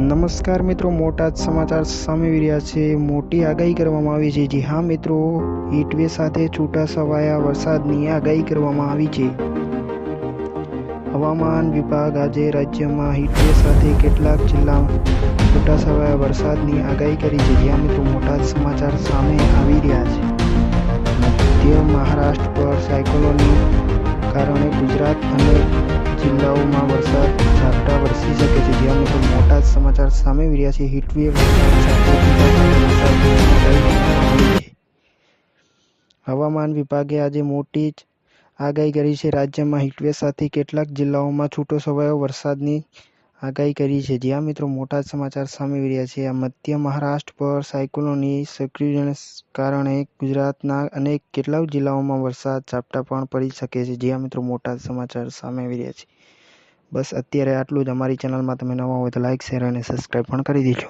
નમસ્કાર મિત્રો, મોટા જ સમાચાર સામે રહ્યા છે. મોટી આગાહી કરવામાં આવી છે. જી હા મિત્રો, હીટવે સાથે છૂટા છવાયા વરસાદની આગાહી કરવામાં આવી છે. હવામાન વિભાગ આજે રાજ્યમાં હીટવે સાથે કેટલાક જિલ્લા છૂટા છવાયા વરસાદની આગાહી કરી છે. જ્યાં મિત્રો, મોટા જ સમાચાર સામે આવી રહ્યા છે. મધ્ય મહારાષ્ટ્ર પર સાયકલોની કારણે ગુજરાત અને જિલ્લાઓમાં વરસાદ સમાચાર સામે આવી રહ્યા છે. હીટવેવ હવામાન વિભાગે આજે મોટી જ આગાહી કરી છે. રાજ્યમાં હીટવેવ સાથે કેટલાક જિલ્લાઓમાં છૂટો છવાયો વરસાદની આગાહી કરી છે. જ્યાં મિત્રો મોટા સમાચાર સામે આવી રહ્યા છે મધ્ય મહારાષ્ટ્ર પર સાયક્લોનની સક્રિયને કારણે ગુજરાતના અનેક કેટલાક જિલ્લાઓમાં વરસાદ ઝાપટા પણ પડી શકે છે. જ્યાં મિત્રો મોટા સમાચાર સામે આવી રહ્યા છે. બસ, અત્યારે આટલું જ. અમારી ચેનલમાં તમે નવા હોય તો લાઇક શેર અને સબસ્ક્રાઈબ પણ કરી દેજો.